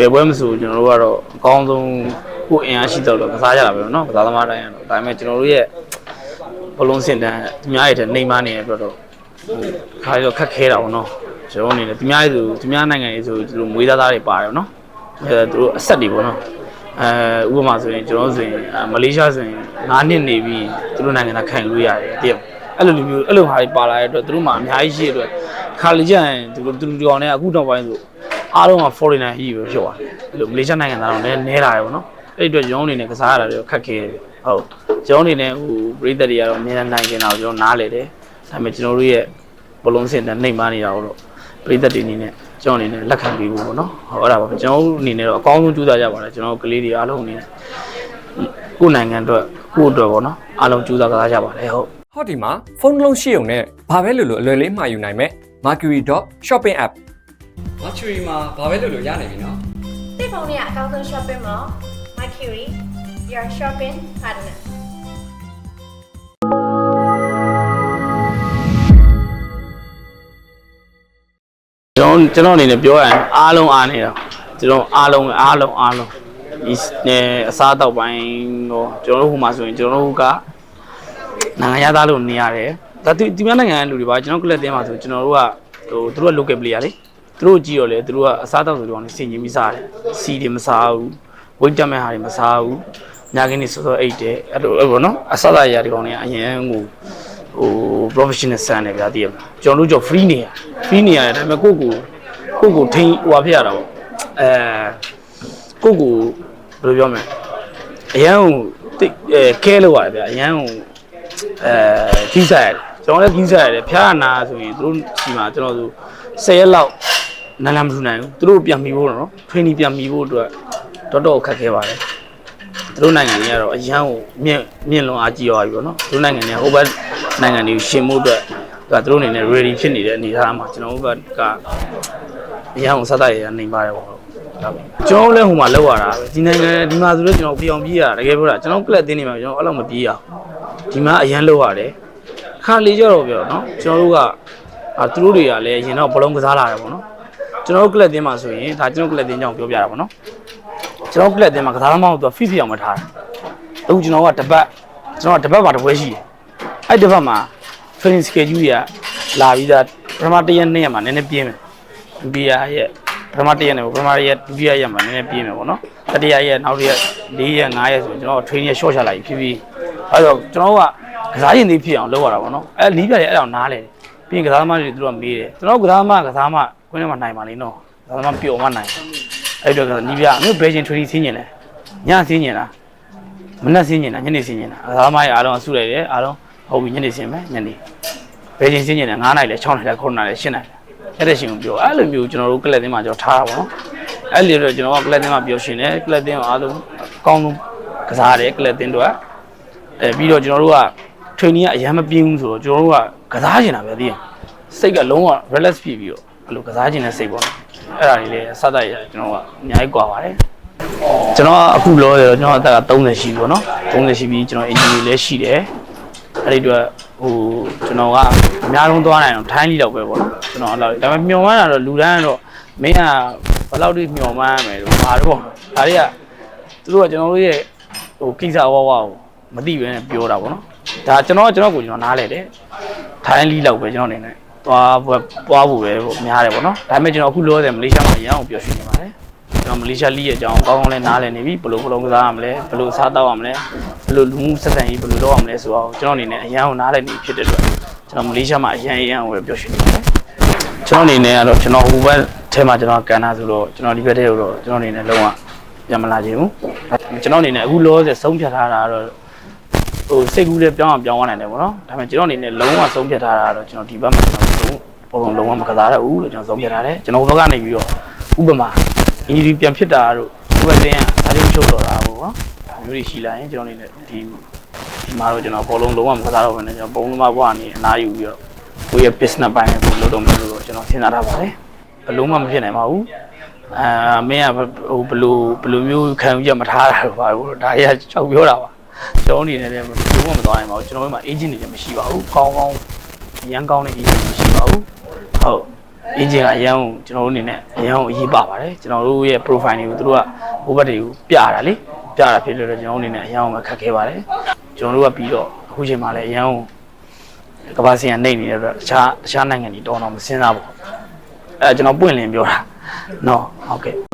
ဘယ်ပွဲမဆိုကျွန်တော်တို့ကတော့အကောင်းဆုံးကိုယ်အင်အားရှိတော့တော့ကစားကြတာပဲเนาะကစားသမားတိုင်းကတော့ဒါပေမဲ့ကျွန်တော်တို့ရဲ့ဘလုံးစင်တန်းသူများရဲ့တဲ့နေမနေရပြတော့ခါရတော့ခက်ခဲတာပေါ့เนาะကျွန်တော်အနေနဲ့သူများရဲ့ဆိုသူများနိုင်ငံရေးဆိုသူတို့မွေးသားသားတွေပါတယ်เนาะအဲသူတို့အဆက်တွေပေါ့เนาะအဲဥပမာဆိုရင်ကျွန်တော်ဆိုရင်မလေးရှားဆိုရင်9နှစ်နေပြီးသူတို့နိုင်ငံသားခံလို့ရတယ်တည်အဲ့လိုလိုမျိုးအဲ့လိုဟာတွေပါလာတဲ့အတွက်သူတို့မှအများကြီးရှိတဲ့အတွက်ခါလေကျရင်သူတို့သူတို့ကောင်နဲ့အခုနောက်ပိုင်းဆို အားလုံးက foreigner ကြီးပဲဖြစ်သွားတယ်အဲ့လိုမလေးရှားနိုင်ငံသားတော့လည်းနဲလာတယ်ပေါ့နော်အဲ့ဒီအတွက်ကျွန်တော်အနေနဲ့ကစားရတာတွေခက်ခဲတယ်ဟုတ်ကျွန်တော်အနေနဲ့ဟိုပြည်သက်တွေကတော့အများနဲ့နိုင်ကျင်တာကိုကျွန်တော်နားလေတယ်ဒါပေမဲ့ကျွန်တော်တို့ရဲ့ဘလုံးစင်တဲ့နှိမ်မနေတာကိုတော့ပြည်သက်တွေအနေနဲ့ကျွန်တော်အနေနဲ့လက်ခံပြီးဖို့ပေါ့နော်ဟုတ်အဲ့ဒါပါပဲကျွန်တော်တို့အနေနဲ့တော့အကောင်းဆုံးကြိုးစားကြပါလားကျွန်တော်ကလေးတွေအားလုံးအနေနဲ့ကိုယ့်နိုင်ငံအတွက်ကိုယ့်အတွက်ပေါ့နော်အားလုံးကြိုးစားကစားကြပါလေဟုတ်ဟောဒီမှာဖုန်းတစ်လုံးရှိုံနဲ့ဘာပဲလို့လို့အလွယ်လေးမှာယူနိုင်မဲ့ Mercury Dot Shopping App Mercury မှာဘာပဲလို့လို့ရနိုင်ပြီနော်တိဖုန်းနဲ့အကောင်းဆုံး shopping mall Mercury your shopping partner ကျွန်တော်ကျွန်တော်အနေနဲ့ပြောရရင်အားလုံးအားနေတာကျွန်တော်အားလုံးအားလုံးအားလုံးဒီနေအစားအသောက်ပိုင်းတော့ကျွန်တော်တို့ဟိုမှာဆိုရင်ကျွန်တော်တို့ကနိုင်ငံရသားလို့နေရတယ်ဒါသူဒီမြန်မာနိုင်ငံကလူတွေပါကျွန်တော်ကလပ်တင်းမှာဆိုကျွန်တော်တို့ကဟိုသူတို့က local player လေ သူတို့ကြည့်တော့လေသူတို့ကအစားအသောက်ဆိုတော့စင်ကြီးပြီးစားတယ်စီတွေမစားဘူးဝိတ်တက်မဲ့ဟာတွေမစားဘူးညကင်းနေစောစောအိတ်တယ်အဲ့လိုအဲ့ပေါ့နော်အစားအသောက်ရာတွေကောင်တွေကအရင်ဟိုဟို professional ဆန်တယ်ဗျာတည်ရမလားကျွန်တော်တို့ကြော free နေရ free နေရတယ်ဒါပေမဲ့ကိုယ့်ကိုကိုယ့်ကိုထိန်းဟိုဟာဖြစ်ရတာပေါ့အဲကိုယ့်ကိုဘယ်လိုပြောမလဲအရန်ဟိုတိတ်အဲခဲလို့ရတယ်ဗျာအရန်ဟိုအဲကြီးစားရတယ်ကျွန်တော်လည်းကြီးစားရတယ်ဖျားနာဆိုရင်တို့ဒီမှာကျွန်တော်တို့10ရက်လောက် နားလမ်းမထူနိုင်ဘူးသူတို့ပြန်ပြီးဖို့တော့နော် training ပြန်ပြီးဖို့အတွက်တော်တော်ခက်ခဲပါတယ်သူတို့နိုင်ငံတွေကတော့အရန်ကိုမြင့်မြင့်လွန်အားကြီးသွားပြီပေါ့နော်သူတို့နိုင်ငံတွေဟိုဘက်နိုင်ငံတွေကိုရှင်မှုအတွက်သူကသူတို့အနေနဲ့ ready ဖြစ်နေတဲ့အနေအထားမှာကျွန်တော်တို့ဘက်ကအရန်ကိုစသရရနေပါတယ်ပေါ့ဟုတ်ကျွန်တော်လည်းဟိုမှာလောက်ရတာပဲဒီနိုင်ငံဒီမှာဆိုတော့ကျွန်တော်ပြောင်းပြေးရတာတကယ်ပြောတာကျွန်တော်ကလပ်တင်းနေမှာကျွန်တော်အဲ့လိုမပြေးရဘူးဒီမှာအရန်လောက်ရတယ်ခါလေးကြတော့ပြောနော်ကျွန်တော်တို့ကအာသူတို့တွေကလည်းရင်တော့ဘလုံးကစားလာတယ်ပေါ့နော် ကျွန်တော်တို့ကလပ်တင်းမှာဆိုရင်ဒါကျွန်တော်ကလပ်တင်းကြောင့်ပြောပြတာပေါ့နော်ကျွန်တော်ကလပ်တင်းမှာကစားသမားတို့ကဖိဖိအောင်မထားတယ်အခုကျွန်တော်ကတပတ်ကျွန်တော်ကတပတ်မှာတစ်ပွဲရှိတယ်အဲ့တပတ်မှာ training schedule ကြီးကလာပြီးသားပထမတစ်ရက်နှစ်ရက်မှာနည်းနည်းပြင်းမယ်ဒုတိယရက်ပထမတစ်ရက်နဲ့ပထမရက်ဒုတိယရက်မှာနည်းနည်းပြင်းမယ်ပေါ့နော်တတိယရက်နောက်တစ်ရက်၄ရက်၅ရက်ဆိုကျွန်တော် training ရက် short ချလိုက်ပြီဖြစ်ပြီးအဲ့တော့ကျွန်တော်ကကစားရင်သေးဖြစ်အောင်လုပ်ရတာပေါ့နော်အဲ့နီးပြတယ်အဲ့အောင်နားလေတယ်ပြီးရင်ကစားသမားတွေသူတို့ကမေးတယ်ကျွန်တော်ကစားသမားကစားသမား ခွင်းထဲမှာနိုင်ပါလိမ့်နော်ကစားသမားပျော်မှနိုင်အဲ့တော့နီးပြမျိုးဘယ်ချင်း training ဆင်းကျင်လဲညဆင်းကျင်လားမနက်ဆင်းကျင်လားညနေဆင်းကျင်လားကစားသမားတွေအားလုံးဆုလိုက်တယ်အားလုံးဟုတ်ပြီညနေဆင်းမယ်ညနေဘယ်ချင်းဆင်းကျင်လဲ9နိုင်လဲ6နိုင်လဲ9နိုင်လဲ10နိုင်လဲအဲ့တဲ့ရှင်ကိုပြောအဲ့လိုမျိုးကျွန်တော်တို့ကလပ်တင်းမှာကျွန်တော်ထားတာပေါ့နော်အဲ့လိုတော့ကျွန်တော်ကကလပ်တင်းမှာပြောရှင်တယ်ကလပ်တင်းကိုအားလုံးအကောင်းဆုံးကစားရတယ်ကလပ်တင်းတို့ကအဲပြီးတော့ကျွန်တော်တို့က training ကအရင်မပြင်းဘူးဆိုတော့ကျွန်တော်တို့ကကစားကျင်တာပဲသိရစိတ်ကလုံးဝ relax ဖြစ်ပြီးတော့ အဲ့လိုကစားခြင်းနဲ့စိတ်ပေါ့နော်အဲ့ဒါလေးလည်းစသရကျွန်တော်ကအများကြီးကွာပါတယ်ကျွန်တော်အခုလောရတော့ကျွန်တော်အသက်က30ရှိပြီပေါ့နော်30ရှိပြီကျွန်တော်အင်ဂျင်နီယာလည်းရှိတယ်အဲ့ဒီတော့ဟိုကျွန်တော်ကအများဆုံးသွားနိုင်အောင်ထိုင်းလိတော့ပဲပေါ့နော်ကျွန်တော်အဲ့လိုဒါပေမဲ့မျော်မှန်းတာတော့လူတန်းကတော့မင်းကဘယ်လောက်ထိမျော်မှန်းရမယ်လို့ဘာတော့ဒါတွေကသူတို့ကကျွန်တော်တို့ရဲ့ဟိုကိစ္စဝဝကိုမသိဘဲနဲ့ပြောတာပေါ့နော်ဒါကျွန်တော်ကျွန်တော်ကိုကျွန်တော်နားလဲတယ်ထိုင်းလိတော့ပဲကျွန်တော်နေနေ သွားသွားဖို့ပဲပေါ့များတယ်ပေါ့နော်ဒါပေမဲ့ကျွန်တော်အခုလောဆယ်မလေးရှားမှာရအောင်ပြောရှင်နေပါတယ်ကျွန်တော်မလေးရှားလိရဲ့အကြောင်းကောင်းကောင်းလေးနားလည်နေပြီဘယ်လိုဘယ်လိုကစားရမလဲဘယ်လိုစားတော့ရမလဲဘယ်လိုလူမှုဆက်ဆံရေးဘယ်လိုလုပ်ရမလဲဆိုတော့ကျွန်တော်အနေနဲ့အရန်ကိုနားလည်နေဖြစ်တဲ့အတွက်ကျွန်တော်မလေးရှားမှာအရန်အရန်ကိုပဲပြောရှင်နေပါတယ်ကျွန်တော်အနေနဲ့ကတော့ကျွန်တော်ဟိုဘက်ထဲမှာကျွန်တော်ကန်တာဆိုတော့ကျွန်တော်ဒီဘက်ထဲကိုတော့ကျွန်တော်အနေနဲ့လုံးဝပြန်မလာချင်ဘူးကျွန်တော်အနေနဲ့အခုလောဆယ်ဆုံးဖြတ်ထားတာကတော့ဟိုစိတ်ကူးလေးပြောင်းအောင်ပြောင်းသွားနိုင်တယ်ပေါ့နော်ဒါပေမဲ့ကျွန်တော်အနေနဲ့လုံးဝဆုံးဖြတ်ထားတာကတော့ကျွန်တော်ဒီဘက်မှာကျွန်တော် ပုံပုံလုံးဝမကစားရဘူးလို့ကျွန်တော်ဆုံးဖြတ်ထားတယ်ကျွန်တော်ဘက်ကနေပြီးတော့ဥပမာအင်ဂျီရီပြန်ဖြစ်တာတို့ဥပဒေကအားလုံးချုပ်တော့တာပေါ့နော်ဒါမျိုးတွေရှိလာရင်ကျွန်တော်အနေနဲ့ဒီဒီမှာတော့ကျွန်တော်ဘောလုံးလုံးဝမကစားတော့ဘဲနဲ့ကျွန်တော်ပုံသမားဘဝကနေအနားယူပြီးတော့ကိုယ့်ရဲ့ business ပိုင်းကိုလုပ်တော့မယ်လို့ကျွန်တော်စဉ်းစားထားပါတယ်ဘလုံးမမဖြစ်နိုင်ပါဘူးအာမင်းကဟိုဘလို့ဘလို့မျိုးခံယူချက်မထားတာတော့ပါဘူးဒါကြီးကချောက်ပြောတာပါကျွန်တော်အနေနဲ့လည်းဘယ်လိုမှမသွားနိုင်ပါဘူးကျွန်တော်တို့မှာ agent တွေလည်းမရှိပါဘူးကောင်းကောင်းရန်ကောင်းတဲ့ agent မရှိပါဘူး ဟုတ်အင်ဂျင်ကအရန်ကိုကျွန်တော်တို့အနေနဲ့အရန်ကိုအရေးပါပါတယ်ကျွန်တော်တို့ရဲ့ profile တွေကိုသူတို့ကဘိုးဘက်တွေကိုပြတာလေပြတာဖြစ်လို့လည်းကျွန်တော်တို့အနေနဲ့အရန်ကိုမခက်ခဲပါတယ်ကျွန်တော်တို့ကပြီးတော့အခုချိန်မှာလည်းအရန်ကိုကမ္ဘာစီကနေနေတဲ့အတွက်တခြားတခြားနိုင်ငံတွေတောင်းတော့မစင်းစားဘူးအဲကျွန်တော်ပွင့်လင်းပြောတာနော်ဟုတ်ကဲ့